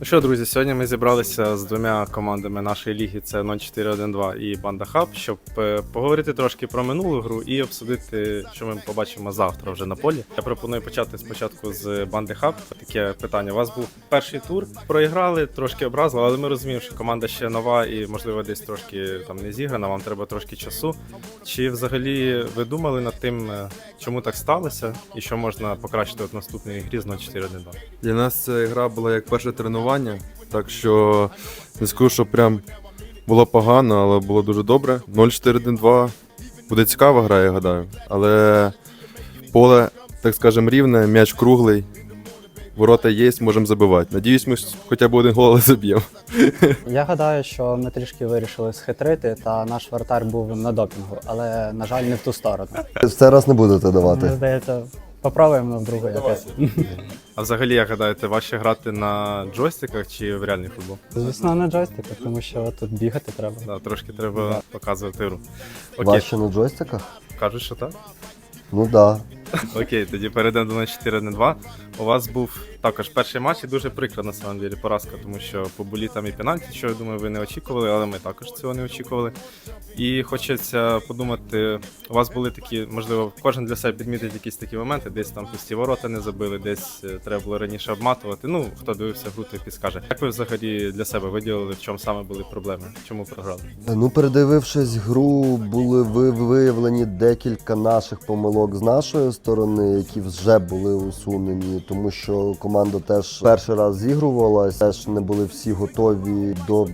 Ну що, друзі, сьогодні ми зібралися з двома командами нашої ліги: це 0412 і Банда Хаб, щоб е, поговорити трошки про минулу гру і обсудити, що ми побачимо завтра вже на полі. Я пропоную почати спочатку з банди Хаб. Таке питання. У вас був перший тур, проіграли, трошки образили, але ми розуміємо, що команда ще нова і, можливо, десь трошки там не зіграна. Вам треба трошки часу. Чи взагалі ви думали над тим, е, чому так сталося, і що можна покращити в наступній грі з 0412? Для нас ця гра була як перше тренування, так що не скажу, що прям було погано, але було дуже добре. 0-4-1-2 буде цікава гра, я гадаю. Але поле, так скажемо, рівне, м'яч круглий, ворота є, можемо забивати. Надіюсь, ми хоча б один гол але заб'ємо. Я гадаю, що ми трішки вирішили схитрити, та наш вратар був на допінгу, але, на жаль, не в ту сторону. Це раз не будете Мені давати. здається, попробуємо нам друге якось. А взагалі, як гадаєте, важче грати на джойстиках чи в реальний футбол? Звісно, на джойстиках, тому що тут бігати треба. Да, трошки треба показувати гру. Окей, Важче на джойстиках? кажуть, що так? Ну да. Окей, тоді перейдемо до 4 на 2 У вас був також перший матч і дуже прикро на самом деле поразка, тому що по булі там і пенальті, що я думаю, ви не очікували, але ми також цього не очікували. І хочеться подумати, у вас були такі, можливо, кожен для себе підмітить якісь такі моменти, десь там пусті ворота не забили, десь е, треба було раніше обматувати. Ну, хто дивився гру, той підскаже. Як ви взагалі для себе виділили, в чому саме були проблеми? Чому програли? Ну, передивившись гру, були ви- виявлені декілька наших помилок з нашої сторони, які вже були усунені, тому що команда теж перший раз зігрувалась, теж не були всі готові до.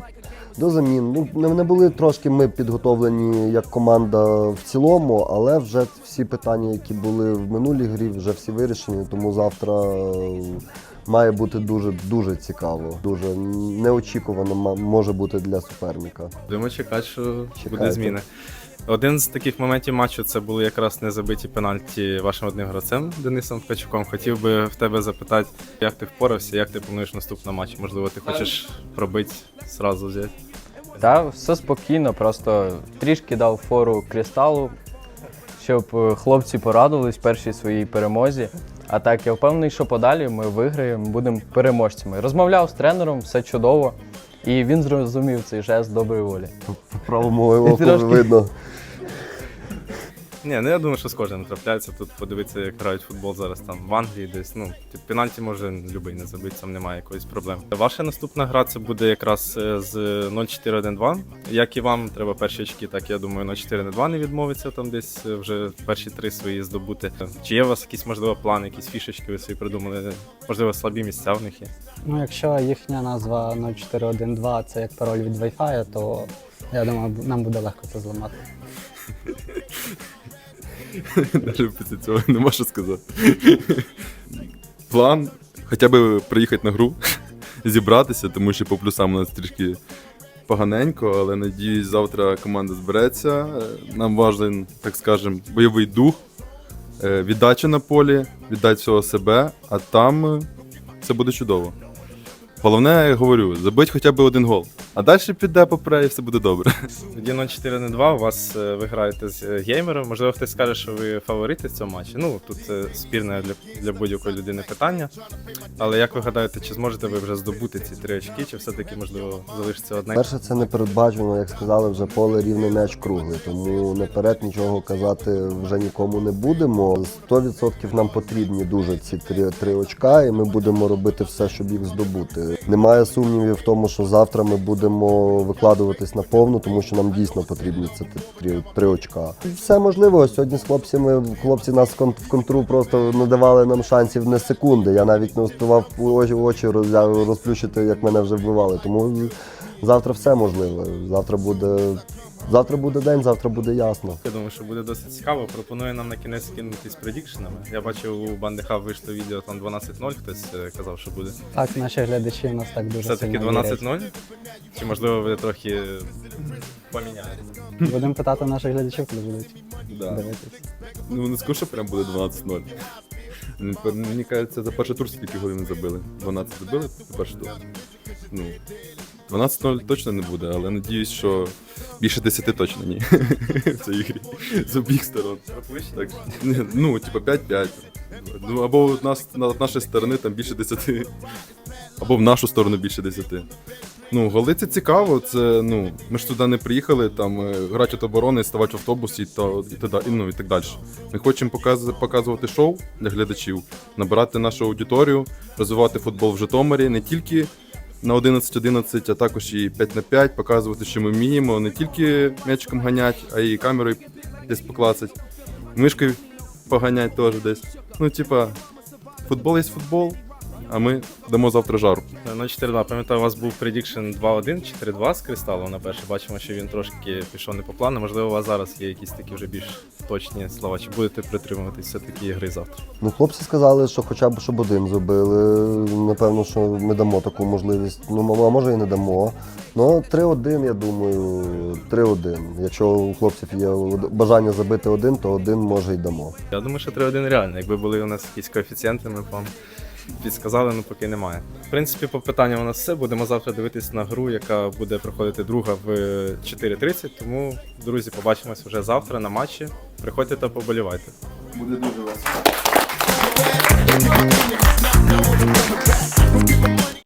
До замін. Ну, не, були трошки ми підготовлені як команда в цілому, але вже всі питання, які були в минулій грі, вже всі вирішені. Тому завтра має бути дуже дуже цікаво. Дуже неочікувано може бути для суперника. Будемо чекати, що буде Чекайте. Один з таких моментів матчу це були якраз незабиті пенальті вашим одним гравцем Денисом Ткачуком. Хотів би в тебе запитати, як ти впорався, як ти плануєш наступний матч? Можливо, ти хочеш пробити зразу взяти. Та все спокійно, просто трішки дав фору кристалу, щоб е, хлопці порадувались першій своїй перемозі. А так я впевнений, що подалі ми виграємо, будемо переможцями. Розмовляв з тренером, все чудово, і він зрозумів цей жест доброї волі. По правому оку Трошки. видно. Ні, ну я думаю, що з кожним трапляється. Тут подивитися, як грають футбол зараз там в Англії десь. Ну, тип, пенальті може любий не забити, там немає якоїсь проблеми. Ваша наступна гра це буде якраз е, з 0-4-1-2. Як і вам треба перші очки, так я думаю, 0-4-2 не відмовиться там десь е, вже перші три свої здобути. Чи є у вас якісь, можливо, плани, якісь фішечки ви свої придумали? Можливо, слабі місця в них є? Ну, якщо їхня назва 0412 це як пароль від Wi-Fi, то я думаю, нам буде легко це зламати. Навіть після цього не можу сказати. План хоча б приїхати на гру, зібратися, тому що по плюсам у нас трішки поганенько, але надіюсь, завтра команда збереться. Нам важливий, так скажемо, бойовий дух, е, віддача на полі, віддати всього себе, а там все буде чудово. Головне, я говорю, забить хоча б один гол. А далі піде попре і все буде добре. Тоді 0-4-2 у вас е, ви граєте з е, геймером. Можливо, хтось скаже, що ви фаворити в цьому матчі. Ну, тут е, спірне для, для будь-якої людини питання. Але як ви гадаєте, чи зможете ви вже здобути ці три очки, чи все-таки, можливо, залишиться одне? Перше, це не передбачено, як сказали, вже поле рівне м'яч круглий, тому наперед нічого казати вже нікому не будемо. 100% нам потрібні дуже ці три, три очка, і ми будемо робити все, щоб їх здобути. Немає сумнівів в тому, що завтра ми будемо викладуватись на повну, тому що нам дійсно потрібні це три, три очка. Все можливо. Сьогодні з хлопцями хлопці нас в кон- контру просто не давали нам шансів не секунди. Я навіть не успівав очі, очі розплющити, як мене вже вбивали. Тому завтра все можливо. Завтра буде. Завтра буде день, завтра буде ясно. Я думаю, що буде досить цікаво. Пропоную нам на кінець кинутись предікшенами. Я бачив у Бандиха вийшло відео там 12-0, хтось е, казав, що буде. Так, наші глядачі нас так дуже Все-таки сильно вірять. 12-0? Чи можливо ви трохи поміняєте? Будемо питати наших глядачів, коли будуть Да. дивитися. Ну, не скажу, що прям буде 12-0. Ну, пер- Мені кажеться, за перший тур скільки голів не забили. 12 забили за перший тур. Ну, 12-0 точно не буде, але надіюсь, що більше 10 точно ні. В цій грі. З обох сторон. Так, ну, типа 5-5. Ну, або у нас, на, з нашої сторони там більше 10. або в нашу сторону більше 10. Ну, голи це цікаво. Це ну ми ж туди не приїхали там е, грати від оборони, ставати в автобусі і, та, і, та, і, ну, і так далі. Ми хочемо показ- показувати шоу для глядачів, набирати нашу аудиторію, розвивати футбол в Житомирі не тільки на 11-11, а також і 5 на 5, показувати, що ми вміємо не тільки м'ячиком ганять, а й камерою десь поклацать, мишкою поганять теж десь. Ну, типа, футбол є футбол, а ми дамо завтра жару. На 4-2. Пам'ятаю, у вас був предікшн 2-1, 4-2 з кристалом на перше. Бачимо, що він трошки пішов не по плану. Можливо, у вас зараз є якісь такі вже більш точні слова. Чи будете притримуватись все-таки гри завтра? Ну, хлопці сказали, що хоча б щоб один забили. Напевно, що ми дамо таку можливість. Ну, а може і не дамо. Ну, 3-1, я думаю, 3-1. Якщо у хлопців є бажання забити один, то один може й дамо. Я думаю, що 3-1 реально. Якби були у нас якісь коефіцієнти, ми б вам підсказали, ну поки немає. В принципі, по питанням у нас все. Будемо завтра дивитись на гру, яка буде проходити друга в 4.30. Тому, друзі, побачимось вже завтра на матчі. Приходьте та поболівайте. Буде дуже весело.